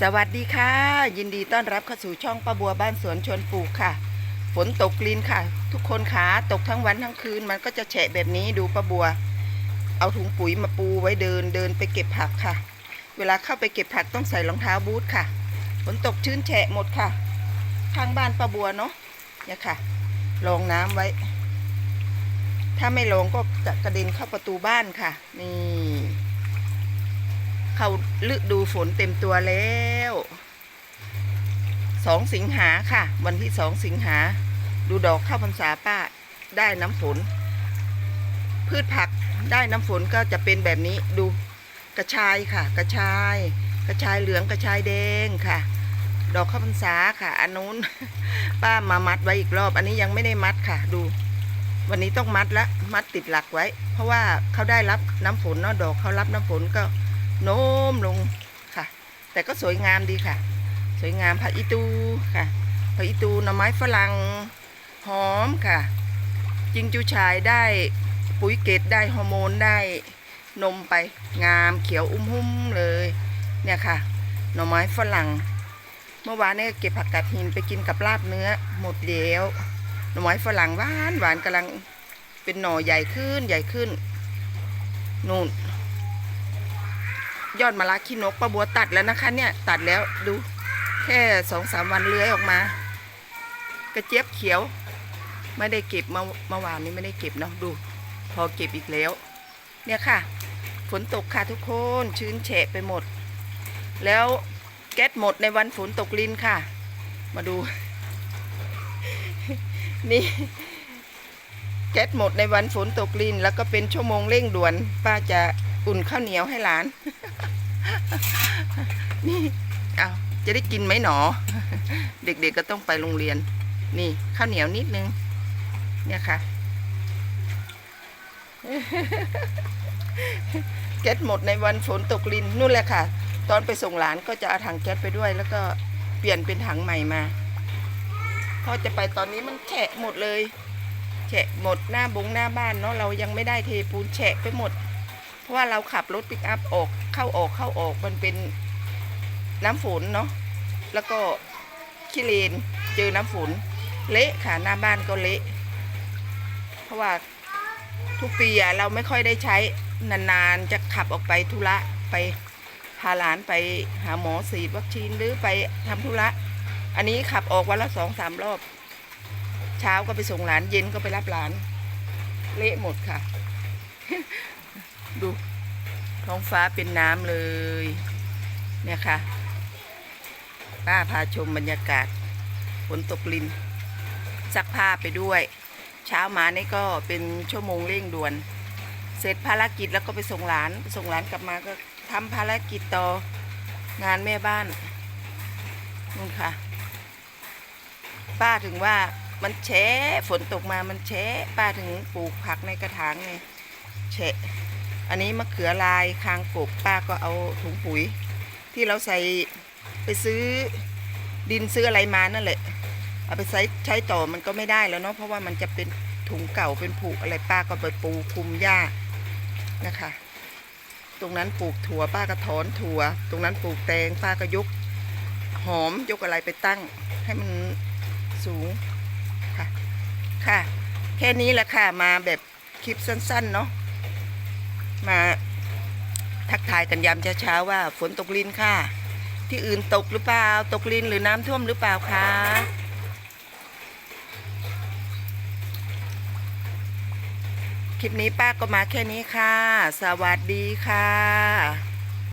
สวัสดีค่ะ ยินดีต้อนรับเข้าสู่ช่องป้าบัวบ้านสวนชวนปลูกค่ะ ฝนตกกลินค่ะ ทุกคนขาตกทั้งวันทั้งคืนมันก็จะแฉะแบบนี้ดูป้าบัว เอาถุงปุ๋ยมาปูไว้เดินเดินไปเก็บผักค่ะ เวลาเข้าไปเก็บผักต้องใส่รองเท้าบูทค่ะฝนตกชื้นแฉะหมดค่ะข้างบ้านป้าบัวเนาะเนี่ยค่ะรองน้ำไว้ ถ้าไม่ลงก็จะกระเด็นเข้าประตูบ้านค่ะ นี่ เข้าฤดูฝนเต็มตัวแล้วสองสิงหาค่ะ วันที่สองสิงหา ดูดอกข้าวพรรษาป้าได้น้ำฝน พืชผักได้น้ำฝนก็จะเป็นแบบนี้ดูกระชายค่ะ กระชาย กระชายเหลืองกระชายแดงค่ะ ดอกข้าวพรรษาค่ะ อันนู้น ป้ามามัดไว้อีกรอบ อันนี้ยังไม่ได้มัดค่ะ ดู วันนี้ต้องมัดละมัดติดหลักไว้ เพราะว่าเขาได้รับน้ำฝนเนาะดอกเขารับน้ำฝนก็ โน้มลงค่ะ แต่ก็สวยงามดีค่ะ สวยงามผักอีตูค่ะผักอีตูหน่อไม้ฝรั่งหอมค่ะ จิงจูชายได้ปุ๋ยเกตได้ฮอร์โมนได้นมไปงามเขียวอุ้มหุ้มเลยเนี่ยค่ะ หน่อไม้ฝรั่ง เมื่อวานเนี่ยเก็บผักกาดหินไปกินกับลาบเนื้อหมดแล้วหน่อไม้ฝรั่งหวานหวานกำลังเป็นหน่อใหญ่ขึ้นใหญ่ขึ้นนู่น ยอดมะระขี้นกป้าบัวตัดแล้วนะคะเนี่ยตัดแล้วดูแค่สองสามวันเลื้อยออกมา กระเจี๊ยบเขียว ไม่ได้เก็บเมื่อเมื่อวานนี้ไม่ได้เก็บเนาะดู พอเก็บอีกแล้ว เนี่ยค่ะ ฝนตกค่ะทุกคนชื้นแฉะไปหมด แล้วแก๊สหมดในวันฝนตกลินค่ะ มาดู นี่แก๊สหมดในวันฝนตกลินแล้วก็เป็นชั่วโมงเร่งด่วนป้าจะ อุ่นข้าวเหนียวให้หลาน นี่เอาจะได้กินไหมหนอ เด็กๆก็ต้องไปโรงเรียน นี่ข้าวเหนียวนิดนึง เนี่ยค่ะแก๊สหมดในวันฝนตกลินนู่นแหละค่ะ ตอนไปส่งหลานก็จะเอาถังแก๊สไปด้วย แล้วก็เปลี่ยนเป็นถังใหม่มาพอจะไปตอนนี้มันแฉะหมดเลย แฉะหมดหน้าบงหน้าบ้านเนาะเรายังไม่ได้เทปูนแฉะไปหมด เพราะว่าเราขับรถปิกอัพออกเข้าออกเข้าออกมันเป็นน้ำฝนเนาะแล้วก็ขี้เลนเจอน้ำฝนเละค่ะหน้าบ้านก็เละ เพราะว่าทุกปีอะเราไม่ค่อยได้ใช้นานๆจะขับออกไปธุระไปพาหลานไปหาหมอฉีดวัคซีนหรือไปทำธุระ อันนี้ขับออกวันละสองสามรอบ เช้าก็ไปส่งหลานเย็นก็ไปรับหลาน เละหมดค่ะ ดูท้องฟ้าเป็นน้ำเลย เนี่ยค่ะ ป้าพาชมบรรยากาศฝนตกลินซักผ้าไปด้วย เช้ามานี่ก็เป็นชั่วโมงเร่งด่วน เสร็จภารกิจแล้วก็ไปส่งหลาน ส่งหลานกลับมาก็ทำภารกิจต่องานแม่บ้านนู่นค่ะ ป้าถึงว่ามันแฉะฝนตกมามันแฉะป้าถึงปลูกผักในกระถางไงแฉะ อันนี้มะเขือลายคางกบป้าก็เอาถุงปุ๋ย ที่เราใส่ไปซื้อดินซื้ออะไรมานั่นแหละ เอาไปใช้ใช้ต่อมันก็ไม่ได้แล้วเนาะเพราะว่ามันจะเป็นถุงเก่าเป็นผุอะไรป้าก็ไปปูคุมหญ้านะคะ ตรงนั้นปลูกถั่วป้าก็ถอนถั่ว ตรงนั้นปลูกแตงป้าก็ยกหอมยกอะไรไปตั้งให้มันสูงค่ะ ค่ะ แค่นี้แหละค่ะมาแบบคลิปสั้น ๆ เนาะ มาทักทายกันยามเช้าๆว่าฝนตกลินค่ะ ที่อื่นตกหรือเปล่า ตกลินหรือน้ำท่วมหรือเปล่าคะคลิปนี้ป้าก็มาแค่นี้ค่ะ สวัสดีค่ะ